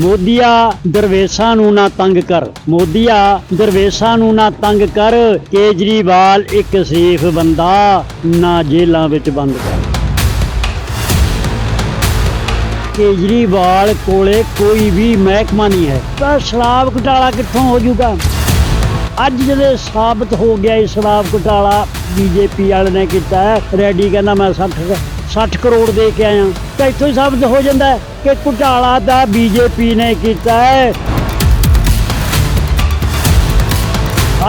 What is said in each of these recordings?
ਮੋਦੀਆ ਦਰਵੇਸ਼ਾਂ ਨੂੰ ਨਾ ਤੰਗ ਕਰ। ਮੋਦੀਆ ਦਰਵੇਸ਼ਾਂ ਨੂੰ ਨਾ ਤੰਗ ਕਰ। ਕੇਜਰੀਵਾਲ ਇੱਕ ਸੇਫ ਬੰਦਾ, ਨਾ ਜੇਲਾਂ ਵਿੱਚ ਬੰਦ ਕਰ। ਕੇਜਰੀਵਾਲ ਕੋਲੇ ਕੋਈ ਵੀ ਮਹਿਕਮਾ ਨਹੀਂ ਹੈ। ਤਾਂ ਸ਼ਰਾਬ ਘੁਟਾਲਾ ਕਿੱਥੋਂ ਹੋ ਜਾਊਗਾ ਅੱਜ ਜਦੋਂ ਸਾਬਤ ਹੋ ਗਿਆ ਇਹ ਸ਼ਰਾਬ ਘੁਟਾਲਾ, ਬੀਜੇਪੀ ਵਾਲੇ ਨੇ ਕੀਤਾ, ਰੈਡੀ ਕਹਿੰਦਾ ਮੈਂ 60 60 ਕਰੋੜ ਦੇ ਕੇ ਆਇਆ ਤਾਂ ਇੱਥੋਂ ਹੀ ਸਾਬਤ ਹੋ ਜਾਂਦਾ ਹੈ ਕਿ ਘੁਟਾਲਾ ਦਾ ਬੀਜੇਪੀ ਨੇ ਕੀਤਾ ਹੈ।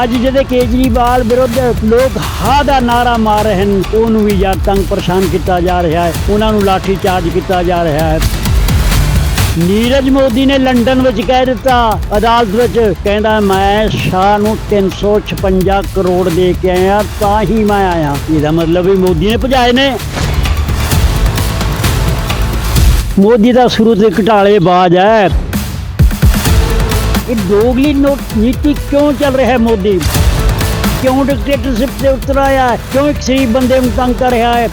ਅੱਜ ਜਿਹੜੇ ਕੇਜਰੀਵਾਲ ਵਿਰੁੱਧ ਲੋਕ ਹਾ ਦਾ ਨਾਰਾ ਮਾਰ ਰਹੇ ਹਨ ਉਹਨੂੰ ਵੀ ਯਾਰ ਤੰਗ ਪਰੇਸ਼ਾਨ ਕੀਤਾ ਜਾ ਰਿਹਾ ਹੈ, ਉਹਨਾਂ ਨੂੰ ਲਾਠੀ ਚਾਰਜ ਕੀਤਾ ਜਾ ਰਿਹਾ ਹੈ। ਨੀਰਜ ਮੋਦੀ ਨੇ ਲੰਡਨ ਵਿੱਚ ਕਹਿ ਦਿੱਤਾ, ਅਦਾਲਤ ਵਿੱਚ ਕਹਿੰਦਾ, ਮੈਂ ਸ਼ਾਹ ਨੂੰ 356 ਕਰੋੜ ਦੇ ਕੇ ਆਇਆ, ਤਾਂ ਹੀ ਮੈਂ ਆਇਆ। ਇਹਦਾ ਮਤਲਬ ਵੀ ਮੋਦੀ ਨੇ ਭਜਾਏ ਨੇ। ਮੋਦੀ ਦਾ ਸ਼ੁਰੂ ਤੋਂ ਘਟਾਲੇ ਬਾਜ ਹੈ ਇਹ ਦੋਗਲੀ ਨੋਟ ਨੀਤੀ ਕਿਉਂ ਚੱਲ ਰਿਹਾ ਹੈ ਮੋਦੀ ਕਿਉਂ ਡਿਕਟੇਟਰਸ਼ਿਪ ਤੇ ਉਤਰ ਆਇਆ ਹੈ ਕਿਉਂ ਇੱਕ ਸਹੀ ਬੰਦੇ ਨੂੰ ਤੰਗ ਕਰ ਰਿਹਾ ਹੈ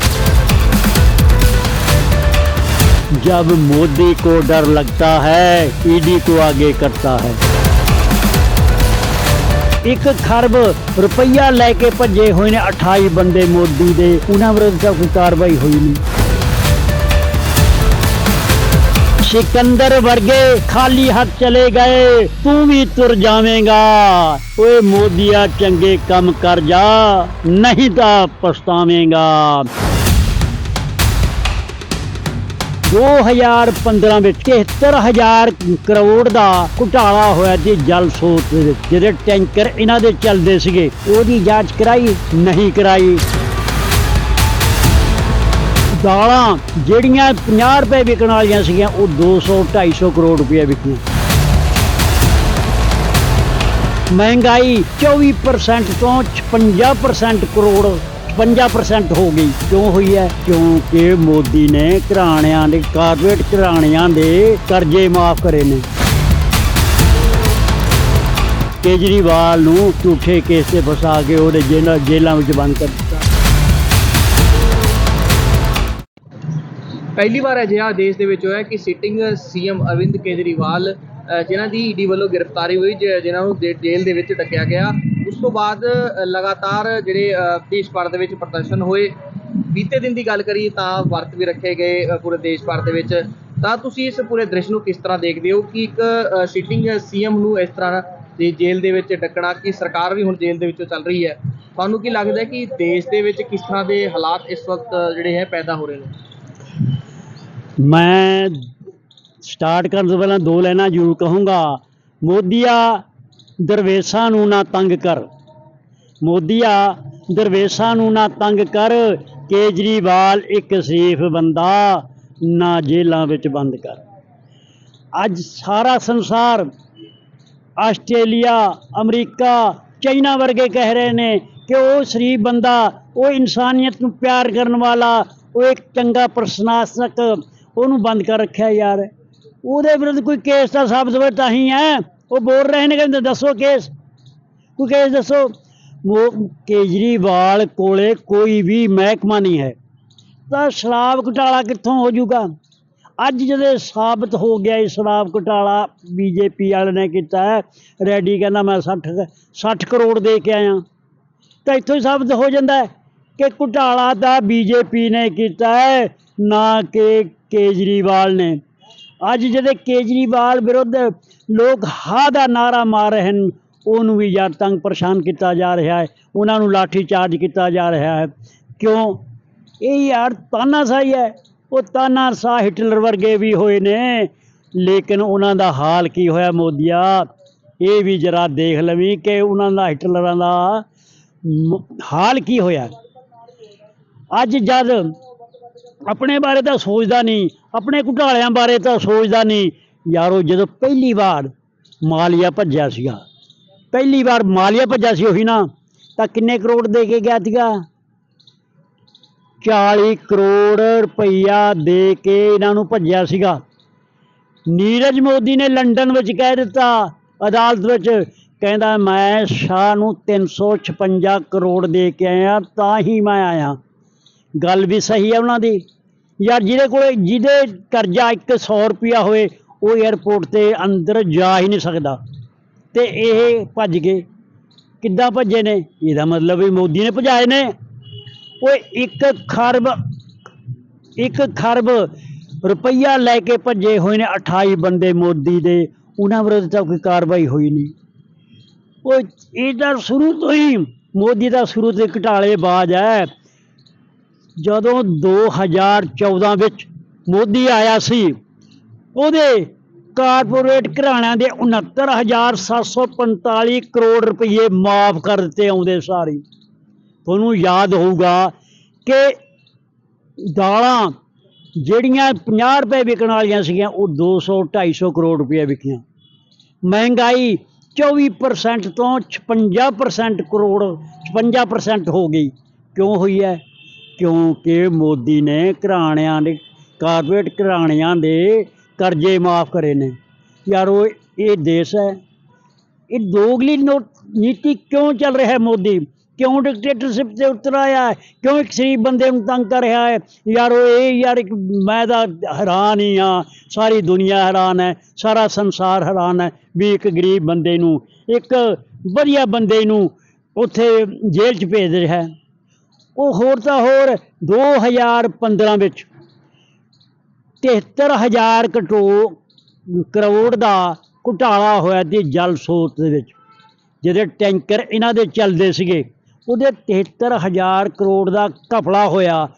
जब मोदी को डर लगता है ईडी को आगे करता है ਇੱਕ ਖਰਬ ਰੁਪਈਆ ਲੈ ਕੇ ਭੱਜੇ ਹੋਏ ਨੇ 28 ਬੰਦੇ ਮੋਦੀ ਦੇ ਉਹਨਾਂ ਵਿਰੁੱਧ ਤਾਂ ਕੋਈ ਕਾਰਵਾਈ ਹੋਈ ਨਹੀਂ ਸਿਕੰਦਰ ਵਰਗੇ ਖਾਲੀ ਹੱਥ ਚਲੇ ਗਏ, ਤੂੰ ਵੀ ਤੁਰ ਜਾਵੇਂਗਾ। ਓਏ ਮੋਦੀਆ, ਚੰਗੇ ਕੰਮ ਕਰ ਜਾ, ਨਹੀਂ ਤਾਂ ਪਛਤਾਵੇਂਗਾ। 2015 ਵਿੱਚ 73000 ਕਰੋੜ ਦਾ ਘੁਟਾਲਾ ਹੋਇਆ ਜੀ ਜਲ ਸਰੋਤ ਦੇ ਵਿੱਚ, ਜਿਹੜੇ ਟੈਂਕਰ ਇਹਨਾਂ ਦੇ ਚੱਲਦੇ ਸੀਗੇ, ਉਹਦੀ ਜਾਂਚ ਕਰਾਈ, ਨਹੀਂ ਕਰਾਈ। ਦਾਲਾਂ ਜਿਹੜੀਆਂ 50 ਰੁਪਏ ਵਿਕਣ ਵਾਲੀਆਂ ਸੀਗੀਆਂ, ਉਹ 200 250 ਕਰੋੜ ਰੁਪਏ ਵਿਕੀਆਂ। ਮਹਿੰਗਾਈ 24% ਤੋਂ 56% ਕਰੋੜ 55% ਹੋ ਗਈ। ਕਿਉਂ ਹੋਈ ਹੈ? ਕਿਉਂਕਿ ਮੋਦੀ ਨੇ ਘਰਾਣਿਆਂ ਦੇ, ਕਾਰਪੋਰੇਟ ਘਰਾਣਿਆਂ ਦੇ ਕਰਜ਼ੇ ਮਾਫ ਕਰੇ ਨੇ। ਕੇਜਰੀਵਾਲ ਨੂੰ ਝੂਠੇ ਕੇਸ ਤੇ ਫਸਾ ਕੇ ਉਹਦੇ ਜੇਲ੍ਹਾਂ ਜੇਲ੍ਹਾਂ ਵਿੱਚ ਬੰਦ ਕਰ ਪਹਿਲੀ ਵਾਰ ਅਜਿਹਾ ਦੇਸ਼ ਦੇ ਵਿੱਚ ਹੋਇਆ ਕਿ ਸਿਟਿੰਗ ਸੀਐਮ ਅਰਵਿੰਦ ਕੇਜਰੀਵਾਲ ਜਿਨ੍ਹਾਂ ਦੀ ਈਡੀ ਵੱਲੋਂ ਗ੍ਰਿਫਤਾਰੀ ਹੋਈ ਜਿਨ੍ਹਾਂ ਨੂੰ ਜੇ- ਜੇਲ੍ਹ ਦੇ ਵਿੱਚ ਡੱਕਿਆ ਗਿਆ। ਉਸ ਤੋਂ ਬਾਅਦ ਲਗਾਤਾਰ ਜਿਹੜੇ ਦੇਸ਼ ਭਰ ਦੇ ਵਿੱਚ ਪ੍ਰਦਰਸ਼ਨ ਹੋਏ। ਬੀਤੇ ਦਿਨ ਦੀ ਗੱਲ ਕਰੀਏ ਤਾਂ ਵਰਤ ਵੀ ਰੱਖੇ ਗਏ ਪੂਰੇ ਦੇਸ਼ ਭਰ ਦੇ ਵਿੱਚ। ਤਾਂ ਤੁਸੀਂ ਇਸ ਪੂਰੇ ਦ੍ਰਿਸ਼ ਨੂੰ ਕਿਸ ਤਰ੍ਹਾਂ ਦੇਖਦੇ ਹੋ ਕਿ ਇੱਕ ਸਿਟਿੰਗ ਸੀਐਮ ਨੂੰ ਇਸ ਤਰ੍ਹਾਂ ਦੇ ਜੇਲ੍ਹ ਦੇ ਵਿੱਚ ਡੱਕਣਾ, ਕਿ ਸਰਕਾਰ ਵੀ ਹੁਣ ਜੇਲ੍ਹ ਦੇ ਵਿੱਚੋਂ ਚੱਲ ਰਹੀ ਹੈ? ਤੁਹਾਨੂੰ ਕੀ ਲੱਗਦਾ ਕਿ ਦੇਸ਼ ਦੇ ਵਿੱਚ ਕਿਸ ਤਰ੍ਹਾਂ ਦੇ ਹਾਲਾਤ ਇਸ ਵਕਤ ਜਿਹੜੇ ਹੈ, ਪੈਦਾ ਹੋ ਰਹੇ ਨੇ? ਮੈਂ ਸਟਾਰਟ ਕਰਨ ਤੋਂ ਪਹਿਲਾਂ ਦੋ ਲਾਈਨਾਂ ਜ਼ਰੂਰ ਕਹੂੰਗਾ। ਮੋਦੀਆ, ਦਰਵੇਸ਼ਾਂ ਨੂੰ ਨਾ ਤੰਗ ਕਰ। ਮੋਦੀਆ, ਦਰਵੇਸ਼ਾਂ ਨੂੰ ਨਾ ਤੰਗ ਕਰ। ਕੇਜਰੀਵਾਲ ਇੱਕ ਸੇਫ ਬੰਦਾ, ਨਾ ਜੇਲਾਂ ਵਿੱਚ ਬੰਦ ਕਰ। ਅੱਜ ਸਾਰਾ ਸੰਸਾਰ ਆਸਟ੍ਰੇਲੀਆ, ਅਮਰੀਕਾ, ਚਾਈਨਾ ਵਰਗੇ ਕਹਿ ਰਹੇ ਨੇ ਕਿ ਉਹ ਸ਼ਰੀਫ ਬੰਦਾ, ਉਹ ਇਨਸਾਨੀਅਤ ਨੂੰ ਪਿਆਰ ਕਰਨ ਵਾਲਾ, ਉਹ ਇੱਕ ਚੰਗਾ ਪ੍ਰਸ਼ਾਸਕ ਉਹਨੂੰ ਬੰਦ ਕਰ ਰੱਖਿਆ ਯਾਰ। ਉਹਦੇ ਵਿਰੁੱਧ ਕੋਈ ਕੇਸ ਤਾਂ ਸਾਬਤ ਹੋਵੇ ਤਾਂ ਹੀ ਹੈ। ਉਹ ਬੋਲ ਰਹੇ ਨੇ ਕਹਿੰਦੇ ਦੱਸੋ ਕੇਸ। ਕੋਈ ਕੇਸ ਦੱਸੋ। ਕੇਜਰੀਵਾਲ ਕੋਲੇ ਕੋਈ ਵੀ ਮਹਿਕਮਾ ਨਹੀਂ ਹੈ। ਤਾਂ ਸ਼ਰਾਬ ਘੁਟਾਲਾ ਕਿੱਥੋਂ ਹੋ ਜਾਊਗਾ? ਅੱਜ ਜਦੋਂ ਸਾਬਤ ਹੋ ਗਿਆ ਇਹ ਸ਼ਰਾਬ ਘੁਟਾਲਾ ਬੀਜੇਪੀ ਵਾਲੇ ਨੇ ਕੀਤਾ ਹੈ। ਰੈਡੀ ਕਹਿੰਦਾ ਮੈਂ 60 60 ਕਰੋੜ ਦੇ ਕੇ ਆਇਆ। ਤਾਂ ਇੱਥੋਂ ਹੀ ਸਾਬਤ ਹੋ ਜਾਂਦਾ ਹੈ ਕਿ ਘੁਟਾਲਾ ਤਾਂ ਬੀਜੇਪੀ ਨੇ ਕੀਤਾ ਹੈ। ਨਾ ਕਿ ਕੇਜਰੀਵਾਲ ਨੇ। ਅੱਜ ਜਿਹੜੇ ਕੇਜਰੀਵਾਲ ਵਿਰੁੱਧ ਲੋਕ ਹਾਂ ਦਾ ਨਾਰਾ ਮਾਰ ਰਹੇ ਹਨ, ਉਹਨੂੰ ਵੀ ਯਾਰ ਤੰਗ ਪਰੇਸ਼ਾਨ ਕੀਤਾ ਜਾ ਰਿਹਾ ਹੈ, ਉਹਨਾਂ ਨੂੰ ਲਾਠੀ ਚਾਰਜ ਕੀਤਾ ਜਾ ਰਿਹਾ ਹੈ। ਕਿਉਂ? ਇਹ ਯਾਰ ਤਾਨਾਸ਼ਾਹੀ ਹੈ। ਉਹ ਤਾਨਾਸ਼ਾਹ ਹਿਟਲਰ ਵਰਗੇ ਵੀ ਹੋਏ ਨੇ। ਲੇਕਿਨ ਉਹਨਾਂ ਦਾ ਹਾਲ ਕੀ ਹੋਇਆ ਮੋਦੀਆ? ਇਹ ਵੀ ਜਰਾ ਦੇਖ ਲਵੀਂ ਕਿ ਉਹਨਾਂ ਦਾ ਹਿਟਲਰਾਂ ਦਾ ਹਾਲ ਕੀ ਹੋਇਆ। ਅੱਜ ਜਦ ਆਪਣੇ ਬਾਰੇ ਤਾਂ ਸੋਚਦਾ ਨਹੀਂ, ਆਪਣੇ ਘੁਟਾਲਿਆਂ ਬਾਰੇ ਤਾਂ ਸੋਚਦਾ ਨਹੀਂ। ਯਾਰੋ, ਜਦੋਂ ਪਹਿਲੀ ਵਾਰ ਮਾਲੀਆ ਭੱਜਿਆ ਸੀਗਾ, ਪਹਿਲੀ ਵਾਰ ਮਾਲੀਆ ਭੱਜਿਆ ਸੀ ਉਹੀ ਨਾ, ਤਾਂ ਕਿੰਨੇ ਕਰੋੜ ਦੇ ਕੇ ਗਿਆ ਸੀਗਾ? 40 ਕਰੋੜ ਰੁਪਈਆ ਦੇ ਕੇ ਇਹਨਾਂ ਨੂੰ ਭੱਜਿਆ ਸੀਗਾ। ਨੀਰਜ ਮੋਦੀ ਨੇ ਲੰਡਨ ਵਿੱਚ ਕਹਿ ਦਿੱਤਾ, ਅਦਾਲਤ ਵਿੱਚ, ਕਹਿੰਦਾ, ਮੈਂ ਸ਼ਾਹ ਨੂੰ 356 ਕਰੋੜ ਦੇ ਕੇ ਆਇਆ, ਤਾਂ ਹੀ ਮੈਂ ਆਇਆ। ਗੱਲ ਵੀ ਸਹੀ ਹੈ ਉਹਨਾਂ ਦੀ। ਯਾਰ ਜਿਹਦੇ ਕੋਲੇ, ਜਿਹਦੇ ਕਰਜ਼ਾ 100 ਰੁਪਿਆ ਹੋਏ, ਉਹ 에ਅਰਪੋਰਟ ਤੇ ਅੰਦਰ ਜਾ ਹੀ ਨਹੀਂ ਸਕਦਾ। ਤੇ ਇਹ ਭੱਜ ਗਏ। ਕਿੱਦਾਂ ਭੱਜੇ ਨੇ? ਇਹਦਾ ਮਤਲਬ ਵੀ ਮੋਦੀ ਨੇ ਭਜਾਏ ਨੇ। ਉਹ ਇੱਕ ਖਰਬ ਇੱਕ ਖਰਬ ਰੁਪਈਆ ਲੈ ਕੇ ਭੱਜੇ ਹੋਏ ਨੇ 28 ਬੰਦੇ ਮੋਦੀ ਦੇ। ਉਹਨਾਂ ਵਿਰੁੱਧ ਤਾਂ ਕੋਈ ਕਾਰਵਾਈ ਹੋਈ ਨਹੀਂ। ਉਹ ਇਹ ਤਾਂ ਸ਼ੁਰੂ ਤੋਂ ਹੀ ਮੋਦੀ ਦਾ ਸ਼ੁਰੂ ਤੋਂ ਘਟਾਲੇ ਬਾਜ ਹੈ। ਜਦੋਂ 2014 ਵਿੱਚ ਮੋਦੀ ਆਇਆ ਸੀ, ਉਹਦੇ ਕਾਰਪੋਰੇਟ ਘਰਾਣਿਆਂ ਦੇ 69745 ਕਰੋੜ ਰੁਪਏ ਮਾਫ ਕਰ ਦਿੱਤੇ ਆਉਂਦੇ ਸਾਰੇ। ਤੁਹਾਨੂੰ ਯਾਦ ਹੋਊਗਾ ਕਿ ਦਾਲਾਂ ਜਿਹੜੀਆਂ 50 ਰੁਪਏ ਵਿਕਣ ਵਾਲੀਆਂ ਸੀਗੀਆਂ, ਉਹ 200 250 ਕਰੋੜ ਰੁਪਏ ਵਿਕੀਆਂ। ਮਹਿੰਗਾਈ 24% ਤੋਂ 56% ਕਰੋੜ 56% ਹੋ ਗਈ। ਕਿਉਂ ਹੋਈ ਹੈ? ਕਿਉਂਕਿ ਮੋਦੀ ਨੇ ਘਰਾਣਿਆਂ ਦੇ, ਕਾਰਪੋਰੇਟ ਘਰਾਣਿਆਂ ਦੇ ਕਰਜ਼ੇ ਮਾਫ ਕਰੇ ਨੇ। ਯਾਰੋ, ਇਹ ਦੇਸ਼ ਹੈ। ਇਹ ਦੋਗਲੀ ਨੋ- ਨੀਤੀ ਕਿਉਂ ਚੱਲ ਰਿਹਾ ਹੈ ਮੋਦੀ? ਕਿਉਂ ਡਿਕਟੇਟਰਸ਼ਿਪ ਤੇ ਉਤਰ ਆਇਆ ਹੈ? ਕਿਉਂ ਇੱਕ ਗਰੀਬ ਬੰਦੇ ਨੂੰ ਤੰਗ ਕਰ ਰਿਹਾ ਹੈ? ਯਾਰੋ, ਇਹ ਯਾਰ ਇੱਕ, ਮੈਂ ਤਾਂ ਹੈਰਾਨ ਹੀ ਹਾਂ। ਸਾਰੀ ਦੁਨੀਆ ਹੈਰਾਨ ਹੈ। ਸਾਰਾ ਸੰਸਾਰ ਹੈਰਾਨ ਹੈ ਵੀ ਇੱਕ ਗਰੀਬ ਬੰਦੇ ਨੂੰ, ਇੱਕ ਵਧੀਆ ਬੰਦੇ ਨੂੰ ਉੱਥੇ ਜੇਲ੍ਹ 'ਚ ਭੇਜ ਰਿਹਾ ਹੈ। ਉਹ ਹੋਰ ਤਾਂ ਹੋਰ 2015 ਵਿੱਚ। 73000 ਕਟੋ, ਕਰੋੜ ਦਾ ਘੁਟਾਲਾ ਹੋਇਆ ਸੀ ਜਲ ਸਰੋਤ ਦੇ ਵਿੱਚ ਜਿਹੜੇ ਟੈਂਕਰ ਇਹਨਾਂ ਦੇ ਚੱਲਦੇ ਸੀਗੇ। ਉਹਦੇ 73000 ਕਰੋੜ ਦਾ ਘਪਲਾ ਹੋਇਆ।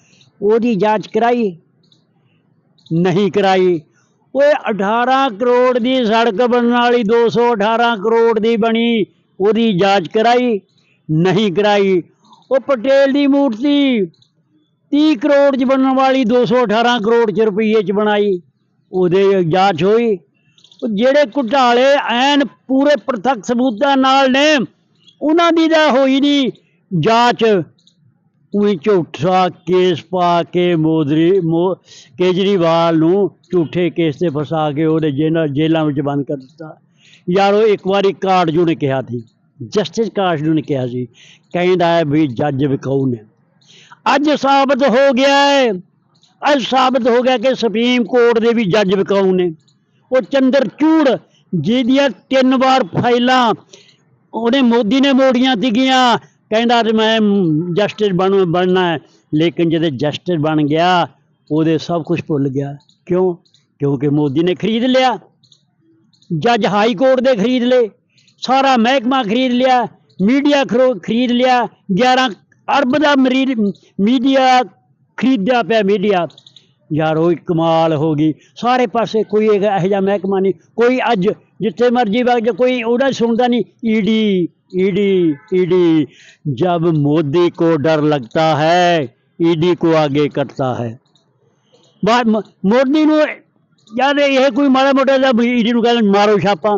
ਉਹਦੀ ਜਾਂਚ ਕਰਾਈ? ਨਹੀਂ ਕਰਾਈ। ਓਏ 18 ਕਰੋੜ ਦੀ ਸੜਕ ਬਣਨ ਵਾਲੀ 218 ਕਰੋੜ ਦੀ ਬਣੀ, ਉਹਦੀ ਜਾਂਚ ਕਰਾਈ? ਨਹੀਂ ਕਰਾਈ। ਉਹ ਪਟੇਲ ਦੀ ਮੂਰਤੀ 30 ਕਰੋੜ ਚ ਬਣਨ ਵਾਲੀ 218 ਕਰੋੜ ਚ ਰੁਪਈਏ ਚ ਬਣਾਈ, ਉਹਦੇ ਜਾਂਚ ਹੋਈ। ਉਹ ਜਿਹੜੇ ਘੁਟਾਲੇ ਐਨ ਪੂਰੇ ਪ੍ਰਤੱਖ ਸਬੂਤਾਂ ਨਾਲ ਨੇ, ਉਹਨਾਂ ਦੀ ਤਾਂ ਹੋਈ ਨਹੀਂ ਜਾਂਚ। ਉਹੀ ਝੂਠਾ ਕੇਸ ਪਾ ਕੇ ਮੋਦਰੀ, ਮੋ ਕੇਜਰੀਵਾਲ ਨੂੰ ਝੂਠੇ ਕੇਸ ਤੇ ਫਸਾ ਕੇ ਉਹਦੇ ਜੇਲ੍ਹਾਂ ਜੇਲ੍ਹਾਂ ਵਿੱਚ ਬੰਦ ਕਰ ਦਿੱਤਾ। ਯਾਰ ਉਹ ਇੱਕ ਵਾਰੀ ਕਾਰਜੂ ਨੇ ਕਿਹਾ ਸੀ। ਜਸਟਿਸ ਕਾਰਜੂ ਨੇ ਕਿਹਾ ਸੀ। ਕਹਿੰਦਾ ਹੈ ਵੀ ਜੱਜ ਵਿਕਾਊ ਨੇ ਅੱਜ ਸਾਬਤ ਹੋ ਗਿਆ ਹੈ। ਅੱਜ ਸਾਬਤ ਹੋ ਗਿਆ ਕਿ ਸੁਪਰੀਮ ਕੋਰਟ ਦੇ ਵੀ ਜੱਜ ਵਿਕਾਊ ਨੇ। ਉਹ ਚੰਦਰਚੂੜ ਜਿਹਦੀਆਂ ਤਿੰਨ ਵਾਰ ਫਾਈਲਾਂ ਉਹਨੇ ਮੋਦੀ ਨੇ ਮੋੜੀਆਂ ਸੀਗੀਆਂ। ਕਹਿੰਦਾ ਤੇ ਮੈਂ ਜਸਟਿਸ ਬਣ, ਬਣਨਾ ਹੈ। ਲੇਕਿਨ ਜਦੋਂ ਜਸਟਿਸ ਬਣ ਗਿਆ, ਉਹਦੇ ਸਭ ਕੁਝ ਭੁੱਲ ਗਿਆ। ਕਿਉਂ? ਕਿਉਂਕਿ ਮੋਦੀ ਨੇ ਖਰੀਦ ਲਿਆ। ਜੱਜ ਹਾਈ ਕੋਰਟ ਦੇ ਖਰੀਦ ਲਏ। ਸਾਰਾ ਮਹਿਕਮਾ ਖਰੀਦ ਲਿਆ ਮੀਡੀਆ ਖਰੋ- ਖਰੀਦ ਲਿਆ 11 ਅਰਬ ਦਾ ਮਰੀ- ਮੀਡੀਆ ਖਰੀਦਿਆ ਪਿਆ ਮੀਡੀਆ ਯਾਰੋ ਇਹ ਕਮਾਲ ਹੋ ਗਈ ਸਾਰੇ ਪਾਸੇ ਕੋਈ ਇਹ- ਇਹੋ ਜਿਹਾ ਮਹਿਕਮਾ ਨਹੀਂ ਕੋਈ ਅੱਜ ਜਿੱਥੇ ਮਰਜੀ ਵਗ ਜਾ ਕੋਈ ਉਹਦਾ ਸੁਣਦਾ ਨਹੀਂ ਈਡੀ ईडी ईडी जब मोदी को डर लगता है ईडी को आगे करता है ਬਾਅਦ ਮ- ਮੋਦੀ ਨੂੰ ਯਾਰ ਇਹ ਕੋਈ ਮਾੜਾ ਮੋਟਾ ਜਿਹਾ ਈਡੀ ਨੂੰ ਕਹਿੰਦੇ ਮਾਰੋ ਛਾਪਾ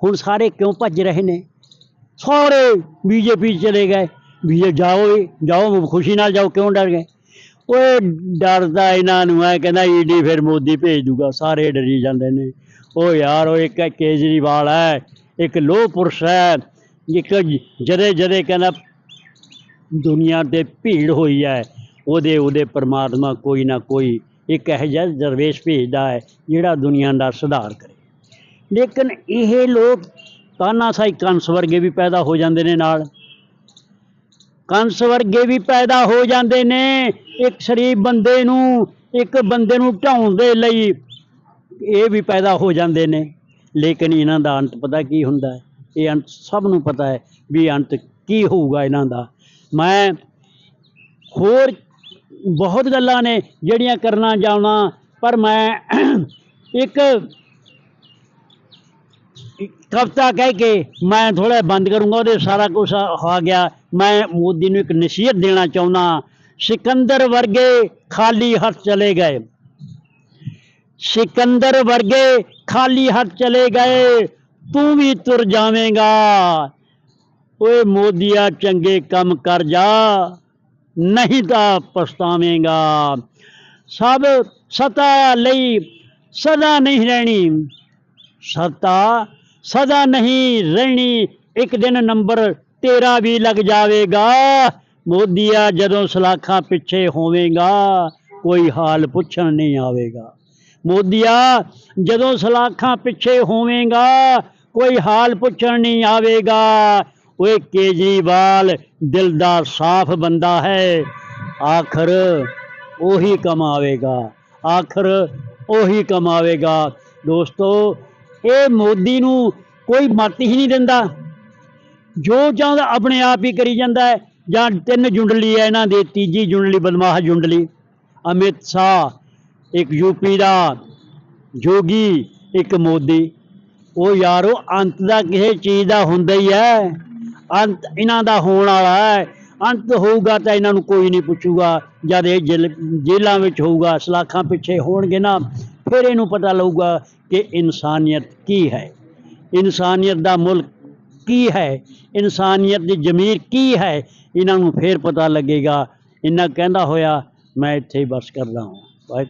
ਹੁਣ ਸਾਰੇ ਕਿਉਂ ਭੱਜ ਰਹੇ ਨੇ? ਸਾਰੇ ਬੀਜੇਪੀ ਚਲੇ ਗਏ। ਵੀ ਜਾਓ ਜਾਓ, ਖੁਸ਼ੀ ਨਾਲ ਜਾਓ, ਕਿਉਂ ਡਰ ਗਏ? ਓਏ ਡਰਦਾ ਇਹਨਾਂ ਨੂੰ ਹੈ ਕਹਿੰਦਾ ਈਡੀ ਫਿਰ ਮੋਦੀ ਭੇਜ ਦੂਗਾ, ਸਾਰੇ ਡਰੀ ਜਾਂਦੇ ਨੇ। ਉਹ ਯਾਰ ਉਹ ਇੱਕ ਕੇਜਰੀਵਾਲ ਹੈ, ਇੱਕ ਲੋਹ ਪੁਰਸ਼ ਹੈ, ਇੱਕ ਜਦੇ ਜਦੇ ਕਹਿੰਦਾ ਦੁਨੀਆ ਤੇ ਭੀੜ ਹੋਈ ਹੈ, ਉਹਦੇ ਉਹਦੇ ਪਰਮਾਤਮਾ ਕੋਈ ਨਾ ਕੋਈ ਇੱਕ ਇਹੋ ਜਿਹਾ ਦਰਵੇਸ਼ ਭੇਜਦਾ ਹੈ, ਜਿਹੜਾ ਦੁਨੀਆ ਦਾ ਸੁਧਾਰ ਕਰੇ। ਲੇਕਿਨ ਇਹ ਲੋਕ ਤਾਨਾਸ਼ਾਹੀ ਕੰਸ ਵਰਗੇ ਵੀ ਪੈਦਾ ਹੋ ਜਾਂਦੇ ਨੇ ਨਾਲ। ਕੰਸ ਵਰਗੇ ਵੀ ਪੈਦਾ ਹੋ ਜਾਂਦੇ ਨੇ। ਇੱਕ ਸ਼ਰੀਫ ਬੰਦੇ ਨੂੰ, ਇੱਕ ਬੰਦੇ ਨੂੰ ਢਾਉਣ ਦੇ ਲਈ ਇਹ ਵੀ ਪੈਦਾ ਹੋ ਜਾਂਦੇ ਨੇ। ਲੇਕਿਨ ਇਹਨਾਂ ਦਾ ਅੰਤ ਪਤਾ ਕੀ ਹੁੰਦਾ ਹੈ? ਇਹ ਅੰਤ ਸਭ ਨੂੰ ਪਤਾ ਹੈ ਵੀ ਅੰਤ ਕੀ ਹੋਊਗਾ ਇਹਨਾਂ ਦਾ। ਮੈਂ ਹੋਰ ਬਹੁਤ ਗੱਲਾਂ ਨੇ ਜਿਹੜੀਆਂ ਕਰਨਾ ਚਾਹੁੰਦਾ, ਪਰ ਮੈਂ ਇੱਕ ਕਵਿਤਾ ਕਹਿ ਕੇ ਮੈਂ ਥੋੜਾ ਬੰਦ ਕਰੂੰਗਾ ਉਹਦੇ ਸਾਰਾ ਕੁਝ ਆ ਗਿਆ ਮੈਂ ਮੋਦੀ ਨੂੰ ਇੱਕ ਨਸੀਹਤ ਦੇਣਾ ਚਾਹੁੰਦਾ ਸਿਕੰਦਰ ਵਰਗੇ ਖਾਲੀ ਹੱਥ ਚਲੇ ਗਏ ਸਿਕੰਦਰ ਵਰਗੇ ਖਾਲੀ ਹੱਥ ਚਲੇ ਗਏ ਤੂੰ ਵੀ ਤੁਰ ਜਾਵੇਂਗਾ ਓਏ ਮੋਦੀਆ ਚੰਗੇ ਕੰਮ ਕਰ ਜਾ ਨਹੀਂ ਤਾਂ ਪਛਤਾਵੇਂਗਾ ਸਭ ਸਤਾ ਲਈ ਸਦਾ ਨਹੀਂ ਰਹਿਣੀ ਸਤਾ ਸਦਾ ਨਹੀਂ ਰਹਿਣੀ, ਇੱਕ ਦਿਨ ਨੰਬਰ ਤੇਰਾ ਵੀ ਲੱਗ ਜਾਵੇਗਾ। ਮੋਦੀਆ, ਜਦੋਂ ਸਲਾਖਾਂ ਪਿੱਛੇ ਹੋਵੇਗਾ, ਕੋਈ ਹਾਲ ਪੁੱਛਣ ਨਹੀਂ ਆਵੇਗਾ। ਮੋਦੀਆ, ਜਦੋਂ ਸਲਾਖਾਂ ਪਿੱਛੇ ਹੋਵੇਂਗਾ, ਕੋਈ ਹਾਲ ਪੁੱਛਣ ਨਹੀਂ ਆਵੇਗਾ। ਓਏ ਕੇਜਰੀਵਾਲ, ਦਿਲ ਦਾ ਸਾਫ਼ ਬੰਦਾ ਹੈ, ਆਖਰ ਉਹੀ ਕਮਾਵੇਗਾ। ਆਖਰ ਉਹੀ ਕਮਾਵੇਗਾ। ਦੋਸਤੋ ਇਹ ਮੋਦੀ ਨੂੰ ਕੋਈ ਮਤ ਹੀ ਨਹੀਂ ਦਿੰਦਾ। ਜੋ ਚਾਹੁੰਦਾ ਆਪਣੇ ਆਪ ਹੀ ਕਰੀ ਜਾਂਦਾ ਹੈ। ਜਾਂ ਤਿੰਨ ਜੁੰਡਲੀ ਹੈ ਇਹਨਾਂ ਦੇ, ਤੀਜੀ ਜੁੰਡਲੀ ਬਦਮਾਸ਼ ਜੁੰਡਲੀ। ਅਮਿਤ ਸ਼ਾਹ, ਇੱਕ ਯੂਪੀ ਦਾ ਜੋਗੀ, ਇੱਕ ਮੋਦੀ। ਉਹ ਯਾਰੋ, ਅੰਤ ਦਾ ਕਿਸੇ ਚੀਜ਼ ਦਾ ਹੁੰਦਾ ਹੀ ਹੈ। ਅੰਤ ਇਹਨਾਂ ਦਾ ਹੋਣ ਵਾਲਾ ਹੈ। ਅੰਤ ਹੋਊਗਾ ਤਾਂ ਇਹਨਾਂ ਨੂੰ ਕੋਈ ਨਹੀਂ ਪੁੱਛੂਗਾ। ਜਦ ਇਹ ਜੇਲ- ਜੇਲ੍ਹਾਂ ਵਿੱਚ ਹੋਊਗਾ, ਸਲਾਖਾਂ ਪਿੱਛੇ ਹੋਣਗੇ ਨਾ ਫਿਰ ਇਹਨੂੰ ਪਤਾ ਲੱਗੂਗਾ ਕਿ ਇਨਸਾਨੀਅਤ ਕੀ ਹੈ। ਇਨਸਾਨੀਅਤ ਦਾ ਮੁਲਕ ਕੀ ਹੈ? ਇਨਸਾਨੀਅਤ ਦੀ ਜ਼ਮੀਰ ਕੀ ਹੈ? ਇਹਨਾਂ ਨੂੰ ਫਿਰ ਪਤਾ ਲੱਗੇਗਾ। ਇੰਨਾ ਕਹਿੰਦਾ ਹੋਇਆ, ਮੈਂ ਇੱਥੇ ਹੀ ਬਸ ਕਰਦਾ ਹਾਂ। ਵਾਹਿ-